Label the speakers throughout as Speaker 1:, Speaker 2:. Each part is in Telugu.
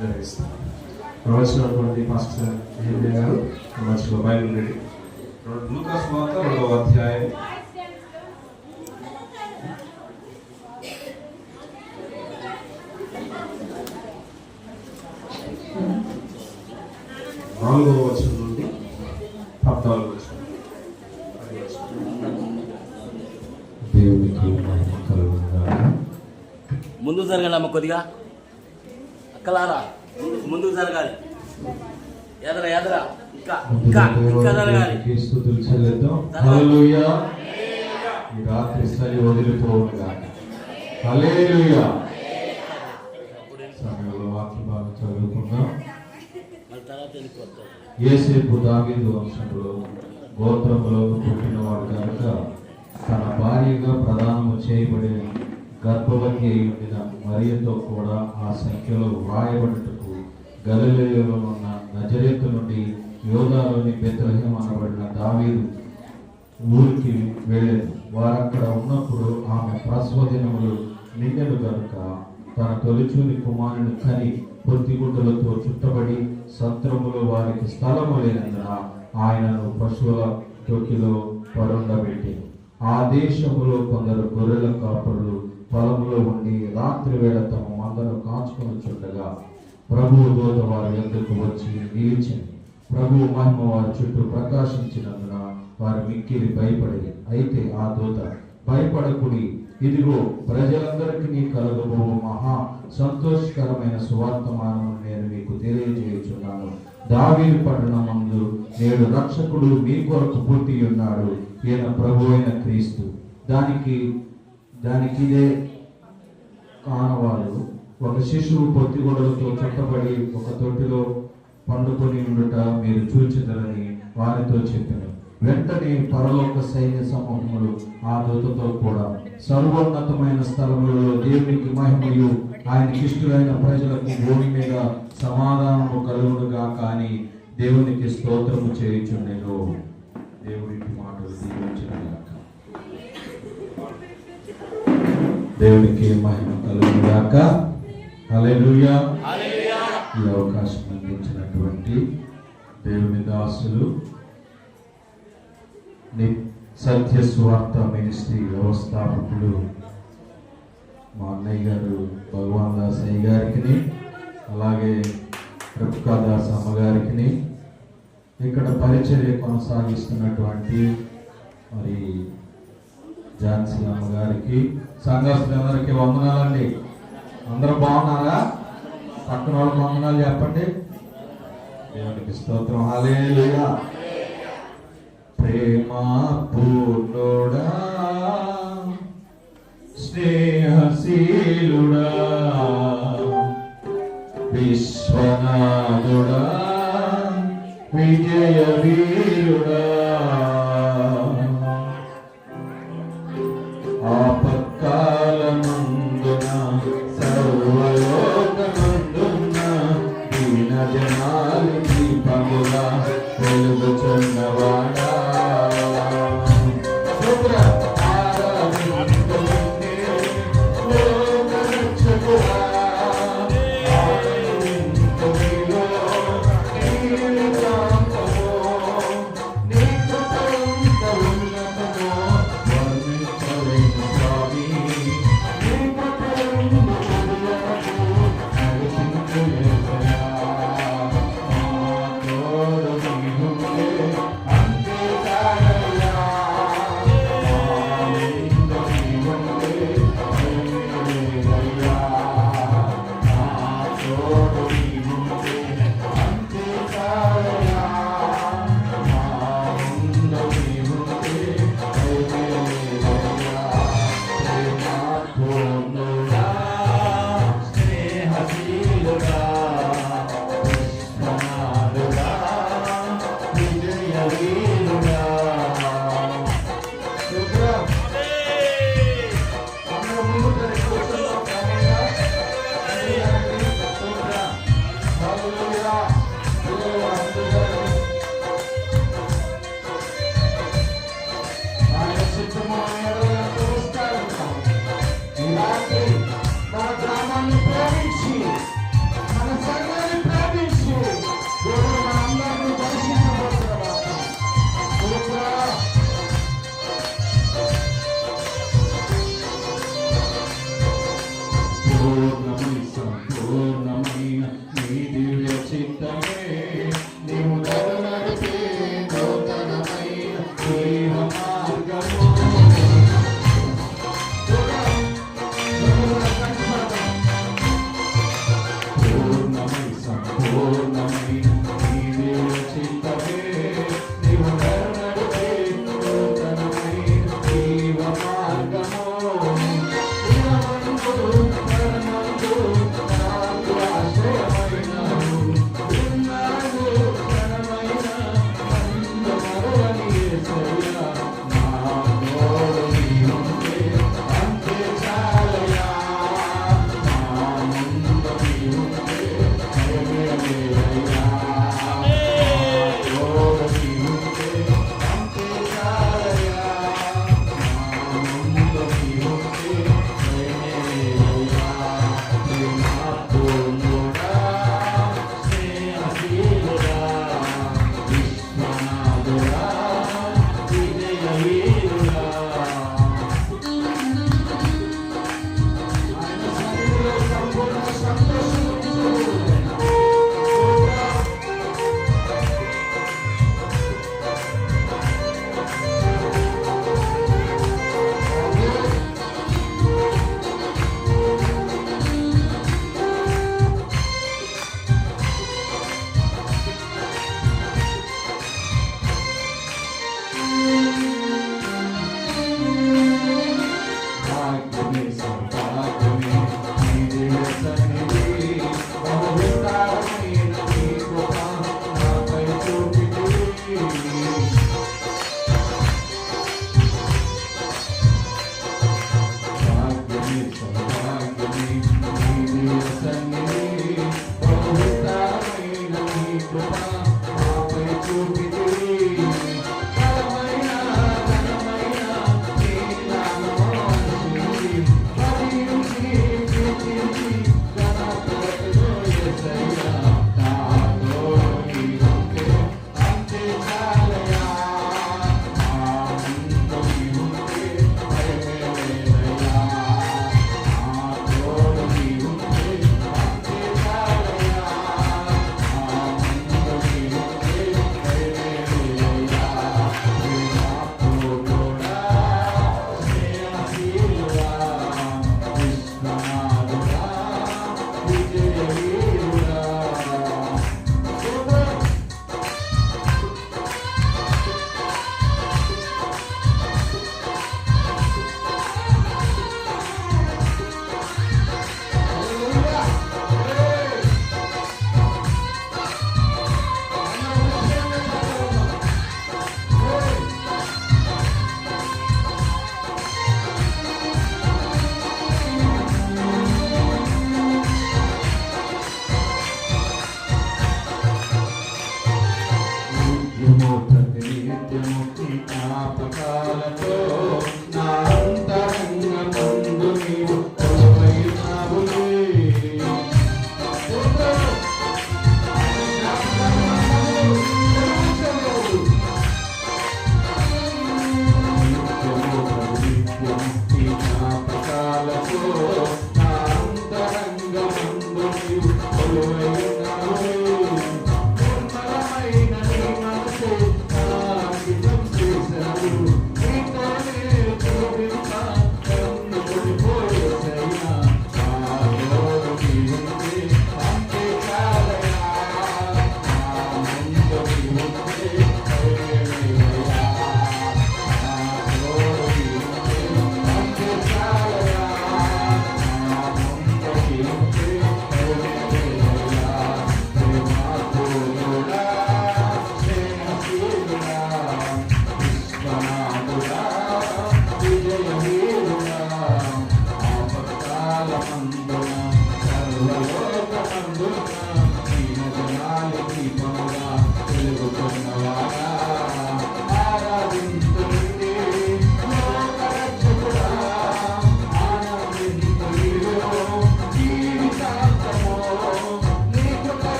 Speaker 1: జరిగిస్తాం ప్రవచనటువంటి పాస్టర్ ఏరియా గారు ప్రవచన బైబిల్ రెడీ లూకాస్ వార్త రెండవ అధ్యాయం. నాలుగవ వచనం నుండి పద్నాలుగు వచనం.
Speaker 2: కొద్దిగా. అక్కలారా ముందుకు జరగాలి. ఎదరా ఎదరా ఇంకా ఇంకా ఇంకా జరగాలి.
Speaker 1: ఈ రాత్రి చలి వదిలిపోవునుగా. హల్లెలూయా. సమయంలో వాక్య భాగం చదువుకుందాం.
Speaker 2: మళ్ళీ తర్వాత వెళ్ళిపోతాం
Speaker 1: ఏసేపు దావీదు వంశంలో గోత్రములో పుట్టినవాడు కనుక తన భార్యగా ప్రదానము చేయబడిన గర్భవతి అయి ఉండిన మరియతో కూడా ఆ సంఖ్యలో వ్రాయబడుటకు గలిలయలో ఉన్న నజరేతు నుండి యోధాలోని బెత్లహేం అనబడిన దావీదు ఊరికి వెళ్ళేది వారక్కడ ఉన్నప్పుడు ఆమె ప్రసవ దినములు నిండెను కనుక తన తొలిచూని కుమారుని కని పొత్తిగుడ్డలతో చుట్టబడి సత్రములో వారికి స్థలము లేనందున ఆయనను పశువుల తొక్కిలో పరుండబెట్టి ఆ దేశములో కొందరు గొర్రెల కాపరులు పొలంలో ఉండి రాత్రి వేళ తమ మందను కాచుకొని చుట్టగా ప్రభువు దూత వారి ఎందుకు వచ్చి నిలిచింది ప్రభువు మహిమ వారి చుట్టూ ప్రకాశించినందున వారు మిక్కిలి భయపడి అయితే ఆ దూత భయపడకుడి. ఇదిగో ప్రజలందరికీ నీ కలగబో మహా సంతోషకరమైన సువార్తమానము నేను మీకు తెలియజేయుచున్నాను. దావీదు పట్టణమందు నేడు రక్షకుడు మీ కొరకు పుట్టి ఉన్నాడు ఈయన ప్రభు అయిన క్రీస్తు. దానికి దానికి ఇదే కానవాళ్ళు ఒక శిశువు పొత్తిగొడలతో చుట్టబడి ఒక తొట్టిలో పండుకొని ఉండుట మీరు చూచిదరని వారితో చెప్పారు వెంటనే పరలోక సైన్య సమూహములు ఆ దూతతో కూడా సర్వోన్నతమైన స్థలములలో దేవునికి మహిమయు ఆయన ఇష్టమైన ప్రజలకు భూమి మీద సమాధానము కలుగునుగా కానీ దేవునికి స్తోత్రము చేయుచుండెను. దేవునికి మాటలు దీవించుగాక దేవునికి మహిమ కలుగుగాక అలెలుయా ఈ అవకాశం అందించినటువంటి దేవుని దాసులు ని- సత్య స్వార్థ మినిస్ట్రీ వ్యవస్థాపకులు మా అన్నయ్య గారు భగవాన్ దాస్ అయ్య గారికి అలాగే రఫికా దాస్ అమ్మగారికి ఇక్కడ పరిచర్య కొనసాగిస్తున్నటువంటి మరి ఝాన్సీ అమ్మగారికి సంఘస్థులందరికీ వందనాలండి. అందరూ బాగున్నారా? పక్కన వాళ్ళకి వందనాలు చెప్పండి. దేవునికి స్తోత్రం. హాలేలుయా ప్రేమ పూర్ణుడా స్నేహశీలుడా విశ్వనాథుడా విజయ వీరుడా హల్లెలూయా, హల్లెలూయా,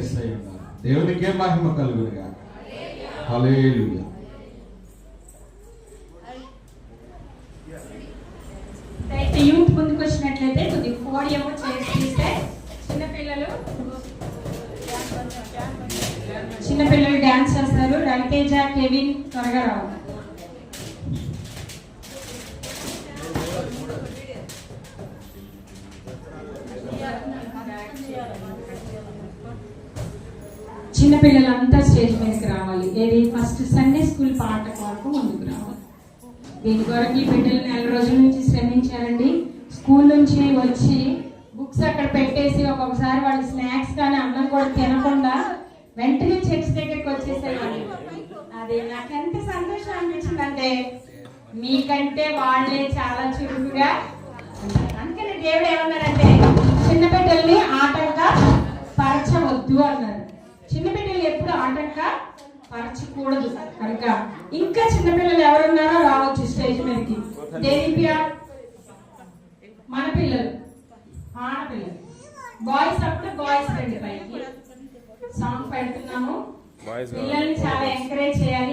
Speaker 1: చేస్తాయి ఉండాలి దేవునికే మహిమ కలుగునుగా హల్లెలూయా.
Speaker 3: రైట్ యూత్ ముందుకు వచ్చినట్లయితే కొద్ది పోడియము చేస్తే చిన్నపిల్లలు చిన్నపిల్లలు డ్యాన్స్ చేస్తారు. రవితేజ కెవిన్ త్వరగా రావాలి. చిన్నపిల్లలంతా స్టేజ్ మీదకి రావాలి. ఏది? ఫస్ట్ సండే స్కూల్ పాట వరకు ముందుకు రావాలి. దీని కొరకు ఈ బిడ్డలు నెల రోజుల నుంచి శ్రమించారండి. స్కూల్ నుంచి వచ్చి బుక్స్ అక్కడ పెట్టేసి ఒక్కొక్కసారి వాళ్ళు స్నాక్స్ కానీ అన్నం కూడా తినకుండా వెంటనే చర్చ్ దగ్గరికి వచ్చేసేవాళ్ళు. అది నాకు ఎంత సంతోషం అనిపించిందంటే మీకంటే వాళ్ళే చాలా చురుకుగా అందుకని దేవుడు ఏమన్నారంటే చిన్న బిడ్డల్ని ఆటంక పరచవద్దు అన్నారు. ఆటంక పరచకూడదు. కనుక ఇంకా చిన్నపిల్లలు ఎవరున్నారో రావచ్చు స్టేజ్ మీదకి. దేనిపియా? మన పిల్లలు. ఆడపిల్లలు. బాయ్స్ అప్పుడు బాయ్స్ రండి పైకి. సాంగ్ పెడుతున్నాము. పిల్లల్ని చాలా ఎంకరేజ్ చేయాలి.